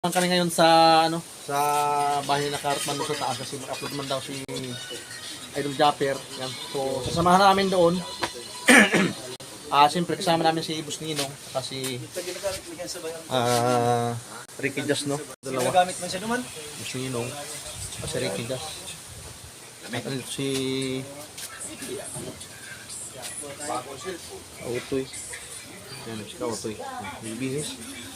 Ang kami ngayon sa ano sa bahay na Cartman doon sa taas kasi mag-upload man daw si Idol Japper. Yan. So sasamahan namin doon. Ah, siyempre kasama namin si Ibus Ninong at si ah Ricky Just no. Dalawa. Ginagamit man siya naman. Ibus Ninong at si Ricky Just. At ano si Utoy. Yan si Utoy. Bibihis. Ready,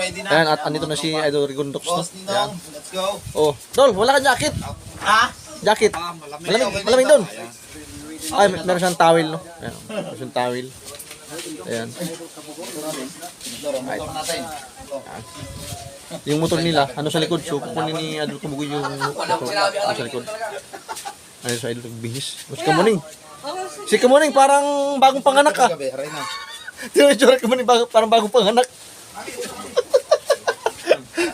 ready na. Ayan, at andito na si Idol Rigondox no. Boss Ayan. Ninong, let's go. Oh, Dol, wala kang jacket. Ha? Jacket. Ah, malamig. Malamig, malamig doon. Ay, mer- meron siyang towel, no? Ayan, meron siyang towel. Ayan. Motor natin. Yung motor nila, ano sa likod? So, kukunin ni Adol Kumugoy yung motor ano sa likod. Ayun sa Idol Bihis. Mas Kamuning. Si Kamuning parang bagong panganak ka. Gabi, aray na. Kamuning bago, parang bagong panganak?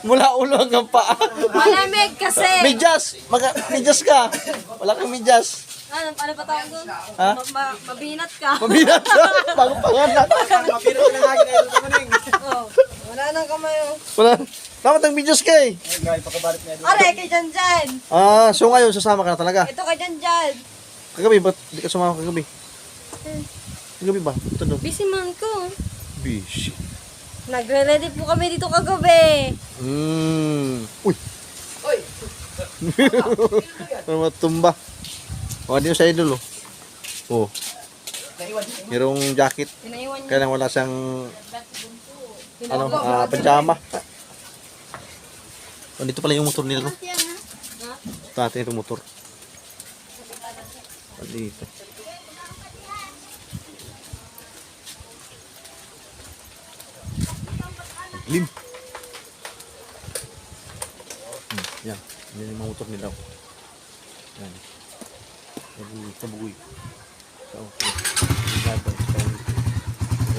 Mula ulo hanggang paa. Malamig kasi. Medyas! Maga, medyas ka! Wala kang medyas. Ano, ano pa tawag doon? Ha? Ma- ma- mabinat ka. Mabinat ka! Bagong panganak. Mapiro ka na lagi na ito kamaning. oh, wala nang kamay. oh. Wala. Dapat ang medyas ka eh. Ay, guys, pakabalit na ito. Aray, kay Jan Jan. Ah, so ngayon sasama ka na talaga. Ito kay Jan Jan. Kagabi, ba't di ka sumama kagabi? Kagabi ba? Ito daw. Busy man ko. Busy. Nagre-ready po kami dito kagabi. Hmm. Uy. Ano matumba? O, di sa idol oh. Oh. Merong jacket. Kaya lang wala siyang ano, ah, pajama. Oh, dito pala yung motor nila, no? Ito natin itong motor. Dito. Lim. Hmm, yan. Yan yung mga motor nila. Yan. Tabugoy, tabugoy. So, okay.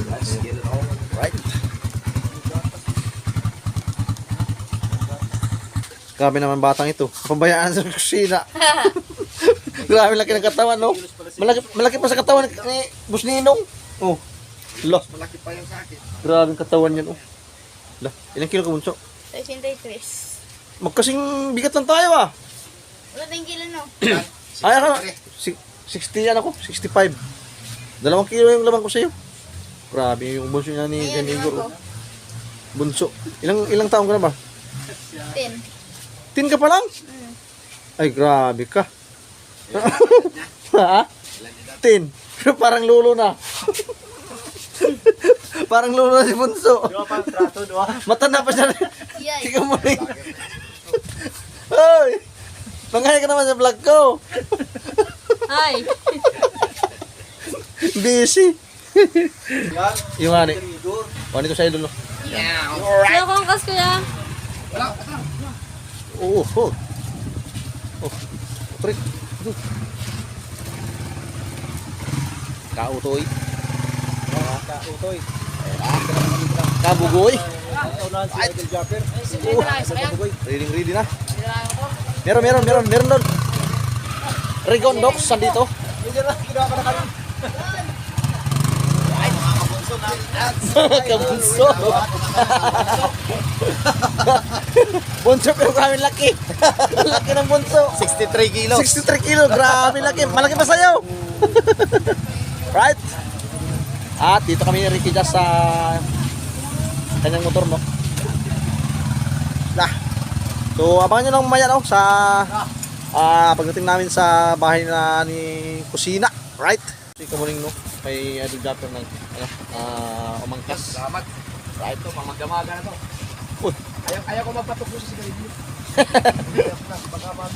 Let's get it all right. Grabe naman batang ito. Pabayaan sa kusina. Grabe laki ng katawan, no? Malaki, malaki pa sa katawan ni Bus Ninong. Oh. Lah, Malaki pa yung sa akin. grabe ang katawan yan, oh. Lah, ilang kilo ka bunso? 83. Magkasing bigat lang tayo, ah. Wala tayong kilo no? Ay, ako, si- 60 yan ako, 65. Dalawang kilo yung laman ko sa'yo. Grabe yung bunso niya ni Jan Igor. Bunso. Ilang ilang taon ka na ba? 10. Tin ka pa lang? Ay, grabe ka. ha? Tin. Pero parang lulo na. Parang lulo na si Bunso. Dua pa, trato, dua. Matanda pa siya. Yay. Tika mo rin. Hoy! Pangaya ka naman sa vlog ko. Hi. Busy. Yung. Igor. O, nito sa idol. no? Yeah. Sino kong kas kuya? Wala, wala. Oo, oh. Oh, trick. Kautoy. Utoy. Kabugoy. Japper. Ready, na. Meron, meron, meron, meron doon. Rigon Docs, sandito. Kabunso. bunso pero grabe laki. laki ng bunso. 63 kilos. 63 kilo, grabe laki. Malaki pa sa'yo. right? At dito kami ni Ricky Jazz sa kanyang motor, no? Nah. So, abangan nyo lang mamaya, no? Sa ah pagdating namin sa bahay na ni Kusina. Right? Si Kamuning, no? May Idol Japper ng ano, ah umangkas. Salamat. Right? Ito, mamagdamaga na to. Uy. Ayaw, ayaw ko magpatok sa sigarilyo. Baka mag...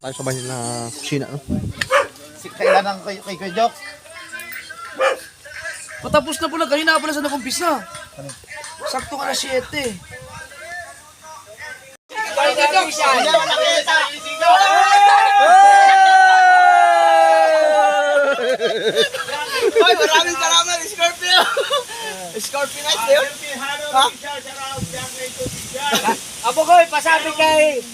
Tayo sa bahay na Kusina, no? Si kailan ang kay kay Kuya Jok? Patapos na pala, kanina pala sa nakumpisa. Sakto ka na 7. Hoy, maraming salamat, Scorpio! Scorpio nice, yun? Ha? Apo ko, pasabi kay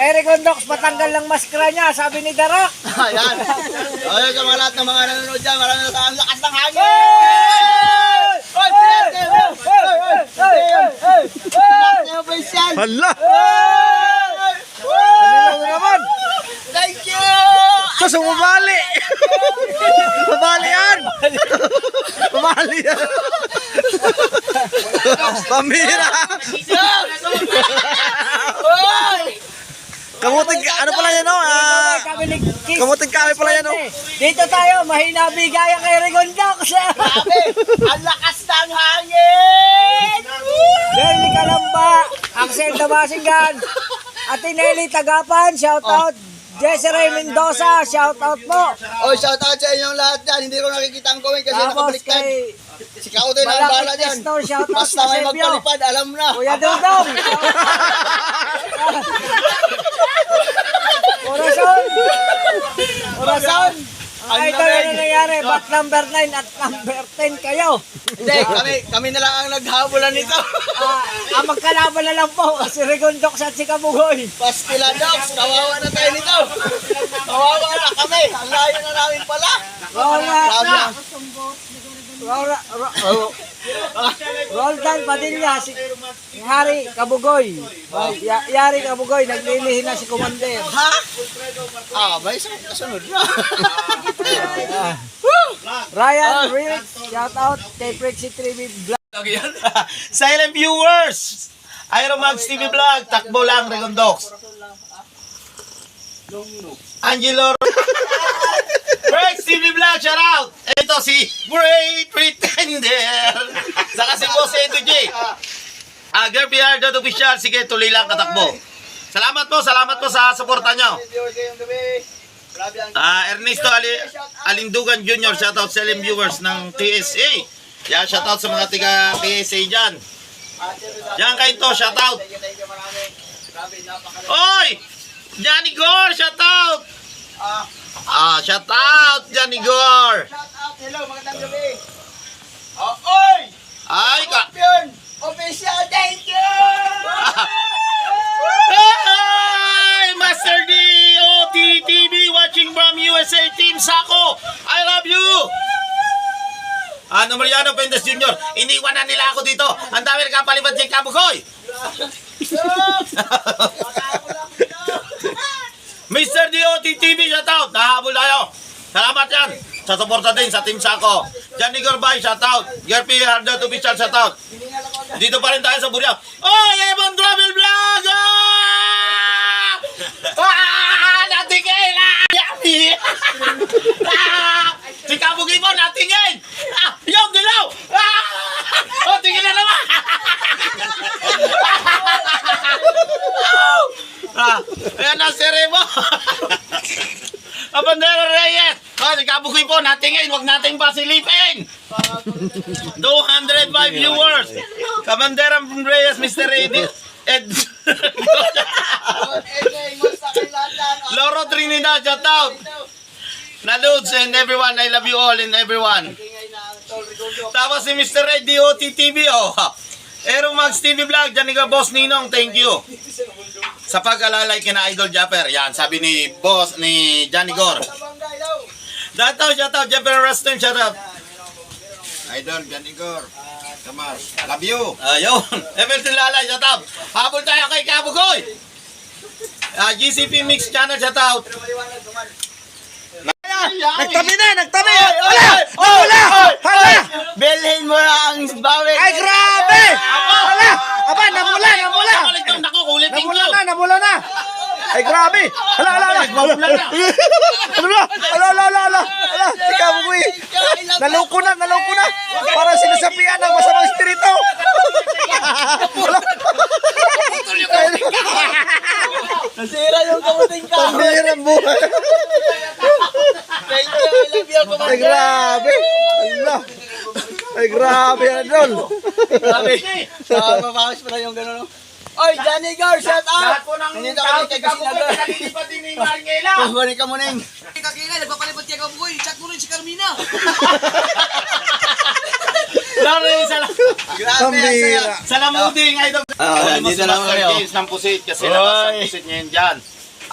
kay Regondox, patanggal lang maskara niya, sabi ni Darak. Ayan. Ayun sa mga lahat ng mga nanonood dyan, maraming ang lakas ng hangin! Hala! Ano naman? Thank you! So, sumabali! Mabali yan! Mabali yan! Pamira! Kamuting, ka- ano pala yan, no? Ah, kamuting kami pala yan, no? Dito tayo, mahina bigaya kay Regondox. Grabe! Ang lakas ng hangin! Girly Kalamba, Axel Damasinggan, Ate Nelly Tagapan, shout out. Desiree Mendoza, shout out po. Oy, shout out sa inyong lahat dyan. Hindi ko nakikita ang comment kasi Tapos nakabaliktad. kay Si Kautoy na ang bala dyan. Testo, shout out Basta may magpalipad, alam na. Kuya Dudong. Orason. Orason. Ang idol na nangyari, back number 9 at number 10 kayo. Hindi, kami, kami na lang ang naghabulan nito. Ah, ang magkalaban na lang po, si Regondox at si Kabugoy. Pastila Dogs, kawawa na tayo nito. Kawawa na kami. Ang layo na namin pala. Roll na, Grabe na. roll, roll, roll, Roldan Padilla, si si Hari Kabugoy. Ya, Yari Kabugoy, naglilihin na si Commander. Ha? Ah, ba, isang kasunod na. Ryan Rick, shout out kay Prexy Trivi Vlog. Silent viewers! Aeromax TV Vlog, takbo lang, Regondox. Angelo Rex TV Vlog, shout out! Ito si Great Pretender! Saka si Boss Edo J. Ah, Dot Official, sige, tuloy lang katakbo. Salamat po, salamat po sa suporta nyo. Ah, Ernesto Ali Alindugan Jr. Shoutout sa LM viewers ng TSA. Yan, shoutout sa mga tiga PSA dyan. Yan kayo to, shoutout. Oy! Johnny Gore, shoutout! Ah, shoutout, Johnny Gore! Shout out, hello, magandang gabi. Oh, oy! Ay, ka... Official, thank you! Hey! Master D, OTTV, watching from USA Team Sako. I love you! Ano Mariano Pendes Jr. Iniwan na nila ako dito. Ang dami nagkapalipad kay Kabukoy. Mr. DOT TV, shout out. Nahabol tayo. Salamat yan. Sa suporta din sa Team Sako. Jan Igor Bay, shout out. Gerpi Hardot Official, shout out. Dito pa rin tayo sa Buriao. Oh, Ebon Travel Vlog! Ah! Ah! Natingin! Ah! Yummy! Ah! Si Kabugi mo, natingin! Ah! Yung dilaw! Ah! Oh, tingin na naman! ah! Ayan na si Remo! Abandera Reyes! Oh, si Kabugi po, natingin! Huwag nating pasilipin! 205 viewers! Kabandera Reyes, Mr. Ed... Ed... Loro Trinidad, shout out! Naludes and everyone, I love you all and everyone. Tapos si Mr. Ed DOT oh. Aero Max TV Vlog, dyan nga Boss Ninong, thank you. Sa pag-alalay kina Idol Japper, yan, sabi ni Boss, ni Johnny Gore. Shout out, shout out, Japper Reston, shout out. Idol, Johnny Gore. Kamar. Love you. Ayun, Emerson Lalay, shout out. Habol tayo kay Kabugoy. Ah, GCP Mix Channel, shout out. Nagtabi na! Nagtabi! Wala! Wala! Hala! Bilhin mo na ang bawi. Ay, grabe! Hala! Aba, namula! Namula! Namula na! Namula na! Ay, grabe! Hala, hala, hala! Ano na? Hala, hala, hala, hala! Hala! Ikaw, buwi! Naloko na! Naloko na! Para sinasapian ng masamang espiritu! Nasira yung kamuting ka. Pambihirang buhay! Thank you, I love you, Ay, grabe! Hala! Ay, grabe, Adol! Grabe. Sa mabawas pa na yung gano'n. no? Oy, Johnny Gar, shout out! po ng Nandito tao kami kay Kusina Gar. din ni Marngela. Kumanin ka muna yung. Kakingay, nagpapalipad kay Kabugoy. Chat mo rin si Carmina. Lori, salam. Pambira. Salamuding, idol. Ah, Alam mo dito si lang kayo. James ng pusit kasi labas ang pusit niya yun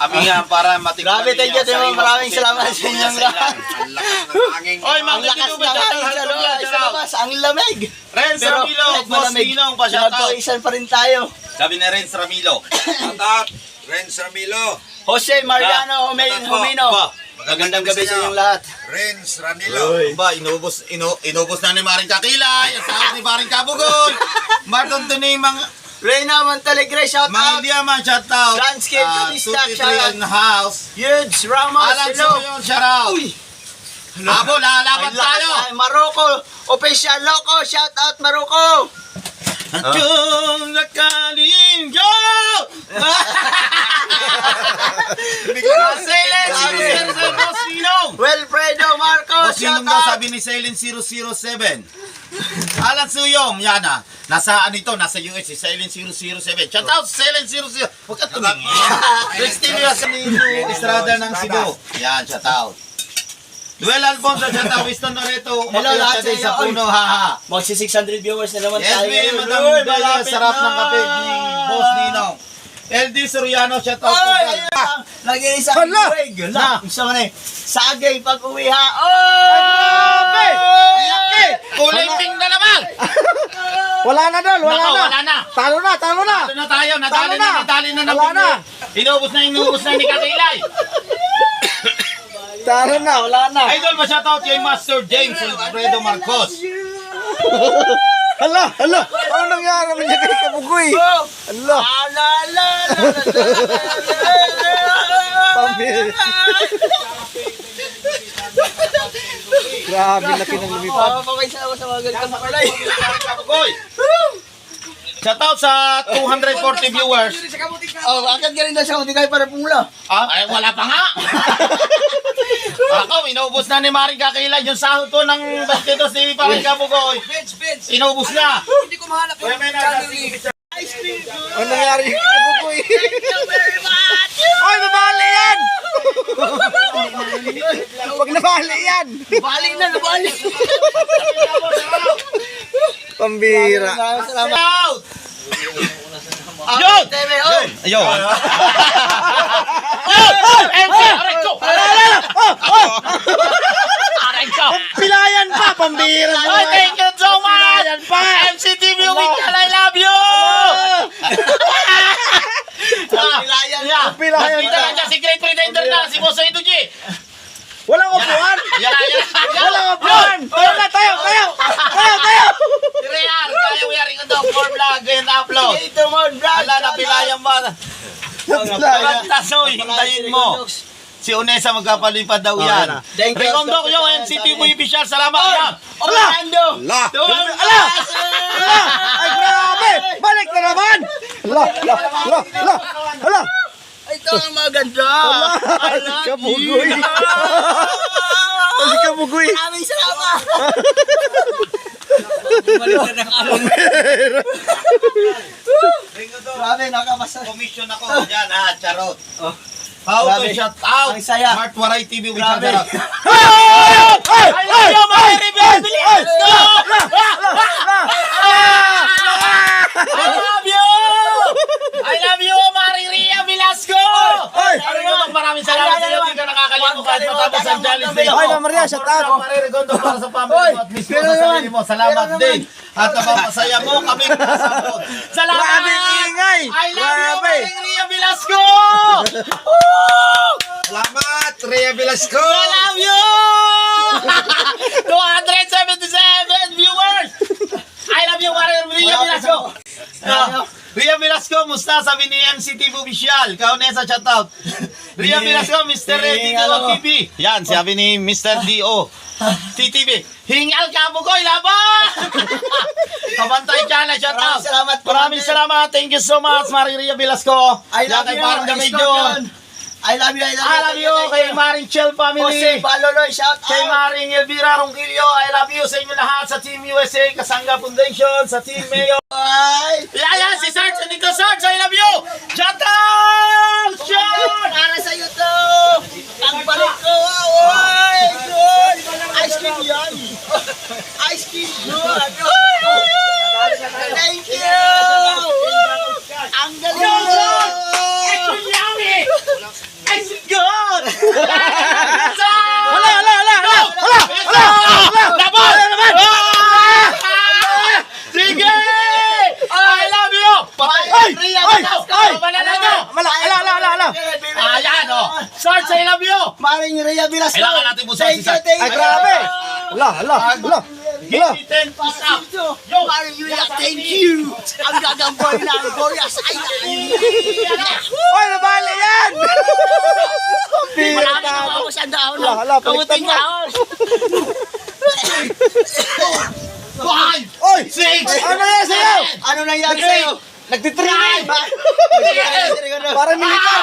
dyan. Amingan para matikman Grabe, thank you, ang Timo. sariwang Maraming salamat ng sa inyong lahat. Ang lakas ng hangin. Oy, Ang mga lakas kaibigan, ng hangin sa loob, sa labas. Ang lamig. Renz Pero Ramilo, Boss Ninong, pa shout out. Nagpawisan pa rin tayo. Sabi ni Renz Ramilo. Shout out, Renz Ramilo. Jose Mariano. Humino. Ba, Magandang gabi sa inyong inyo. lahat. Renz Ranilo. Ba, inubos, inu, inubos na ni Maring Kakilay, ang sahot ni Maring Kabugol, Martin Tunay, mga, Reyna Montalegre, shout mga out. Diaman, shout out. Landscape Ah, Turista, 233 shout out. house. Huge Ramos, Alam hello. sa yun, shout out. Abo, lalaban tayo. Marocco, official loco, shout out Marocco. Yung nakaling go! Silent 007, Boss Ninong! Wilfredo Marcos, Boss Ninong daw sabi ni Silent 007. Alan Suyong, yan ah. Nasa ano ito, nasa US, si Silent 007. Shout out Silent 00. Huwag ka tumingin. TV sa ni Estrada ng Cebu. Yan, shout out. Duel Alfonso, shout out. Winston Noreto. Hello, lahat sa sa puno, haha. Magsi 600 viewers na naman Yes, tayo. ngayon. Madam Bella, sarap na. ng kape ni Boss Ninong. LD Soriano, shout out. Ayun lang. Nag-iisa ang buwig. Na. Isa man eh. Sagay pag uwi ha. Oy! Grabe! Laki! Kulay pink na naman! Wala na doon, wala Nako, na. wala na. Talo na, talo na. Ano na tayo? Nadali Talo na, na. nadali na Wala na. Inubos na, inubos na ni Kakilay. Talo na, wala na. Idol, ma-shoutout kay Master James Alfredo Marcos. Hala, hala. Ano nangyari naman niya kay Kabugoy? Hala. Ala, ala, ala, Pambira. Grabe, laki ng lumipad. Papapakita ako sa mga ganitong kulay. Kabugoy. Shoutout sa 240 viewers. Oh, akad ka rin daw sa hindi kayo para pumula. Ah, ay, wala pa nga. Ako, inubos na ni Maring Kakilay yung sahod ko ng 22 TV pa kay Kabugoy. Inubos na. Hindi ko mahanap Kaya may nasa- Ano nangyari kay Kabugoy? Oy, mabali yan! Huwag nabali yan! Balik na, nabalik. Pambira. Salamat. Yun! Oh. Ayun. MC! Pilayan pa, pambira mo. Oh, thank you so much! MCTV Weekend, I love you! Pilayan. Yeah. Pilayan Nakita ka. ka dyan si Great Pretender na, si Boss Edu G. Walang upuan! Yan, yan. Walang upuan! Tayo na, tayo, tayo! Tayo, tayo! Real, kaya we are in the for vlog and upload. Ito mo, Brad. Wala na pilayan ba? Tasoy, hintayin mo. Si Unesa magkapalipad daw yan. Thank you. Recondo ko yung MCTV official. Salamat yan. Orlando. La! Ala! Ay, grabe! Balik na naman! Hala, hala, hala, hala, hala! Ito ang maganda. Ay, si Kabugoy! Ay, si Kabugoy! Maraming salamat. Grabe, nakapasa. Commission ako. Yan ha, charot. How to Grabe. shut out. Ang saya. Smart Waray TV with Grabe. charot. I love you, mga rebel! Let's go! I love you! I love you, Mari Ria Velasco! Ay! Ano naman, maraming salamat sa iyo. Hindi ka nakakalimutan matapos ang challenge day. Ay, na Maria, shout out! Mariregondo para sa family mo at mismo sa sarili mo. Salamat din. At napapasaya mo kami kasabot. Salamat! Grabe ingay! I love you! Maring Ria Velasco! Salamat, Rhea Velasco! I love you! 277 viewers! I love you, Maring Ria Velasco! Ah, Ria Velasco, musta? Sabi ni MCTV Official. Kaunesa, shoutout. Ria Velasco, Mr. Ready ako. TV. Yan, sabi ni Mr. D.O. TTV. Hingal ka mo ko, laban! Kabantay ka na, shoutout. Maraming salamat. Maraming salamat. Thank you so much, Maring Ria Velasco. I love you. Parang Gamedyo. Scorpion. I love you, I love you. I love you, kay Marichel family. Jose Baloloy, shout out. Kay Maring Elvira Ronquillo, I love you sa inyo lahat sa Team USA, Kasanga Foundation, sa Team Mayo. Ay! Yeah, yeah, si Sarge, nito Sarge, I love you! Jatang! Sean! Para sa'yo to! Ang balik ko, ay! Ice cream yan! Ice cream good! Thank you! Ang galing! Rhea Velasco. Kailangan natin mo sa Thank you, sisay. thank Ay, you. grabe! Hala, hala, hala. Give Hala. me 10 push up. Yo! Rhea, thank you. Ang gagamboy na Goya sa Oy, nabali yan! Pira Marami na na ako. sa dahon. Hala, hala, Kamuting baliktad mo. dahon. Five! Oy! Six! Ano yan sa'yo? Ano nangyari sa'yo? Nagtitraining! Para militar!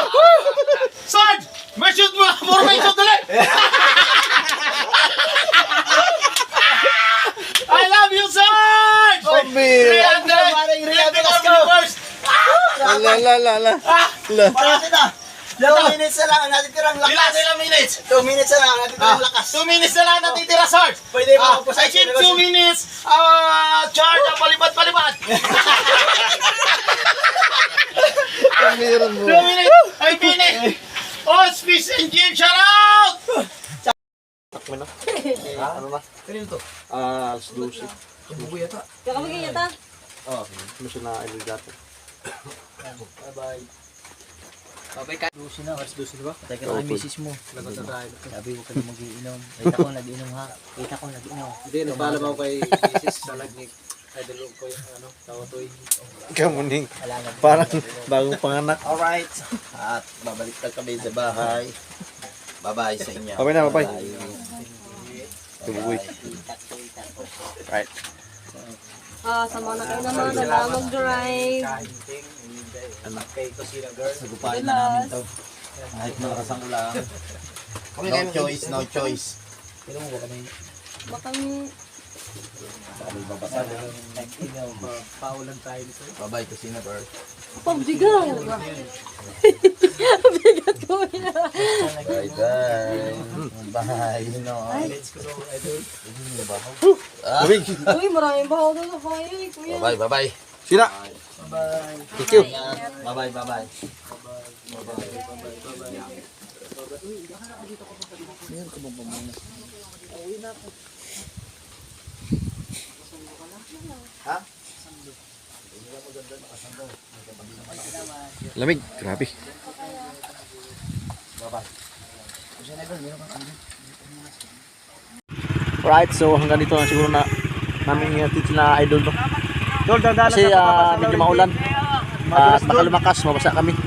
Sarge! May shoot mo! Formation dali! I love you, Sarge! Pambira! Paring Rhea Velasco. Ala, ala, ala, ala. Ala. Parasin na. Two minutes na lang ang natitirang Ilan lakas. ilang minutes? Two minutes na lang ang natitirang lakas. Two minutes na lang natitira, Sarge! Pwede ba Ah, ako I keep two minutes! Ah, charge ang palipad-palipad! Pambira mo. Two minutes! Fish and Jim, shout out! Ano na? Kanino to? Ah, alas 12. Kakamagay yata. Oh, ano siya na idol dati. Babay ka. Dosi na, alas dosi na ba? Patay ka na kay misis mo. Sabi ko ka na mag-iinom. Kita ko nag-inom ha. Kita ko nag-inom. Hindi, napaalam ako kay Mrs. Salagnik. Idol ko yung ano, tawatoy. Kamuning. Parang bagong panganak. Alright. At babalik na kami sa bahay. Bye-bye sa inyo. Okay na, bye-bye. Tubuy. Right. Ah, sama na kayo naman. Wala mag-drive. Sagupain na namin to. Kahit malakas ang ulan. No choice, no choice. Baka may... Bye-bye to Singapore. Pagdigaw. Bigat ko yan. Bye-bye. Bye. No. Uy, Uy, maraming bahaw sa fire, eh, kuya. Bye-bye, bye-bye. sila. Thank you. Bye-bye, bye-bye. Lamig, grabe. Right, so hanggang dito na siguro na namin yung teach na idol no. Kasi ah, medyo maulan. At baka lumakas, mabasa kami.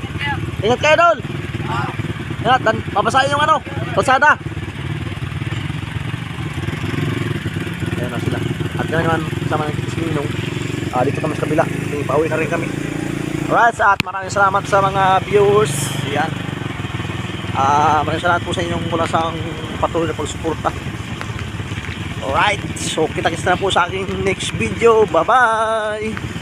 Ingat kayo, Dol! Ingat, dan, mabasa yung ano, kalsada. Ayan na sila. At kami naman sama ng titis ninong. Ah, dito kami sa kabila. May pauwi na rin kami. Alright, at maraming salamat sa mga viewers. Yan. Ah, maraming salamat po sa inyong mula sa patuloy na pagsuporta. Alright, so kita-kits na po sa aking next video. Bye-bye!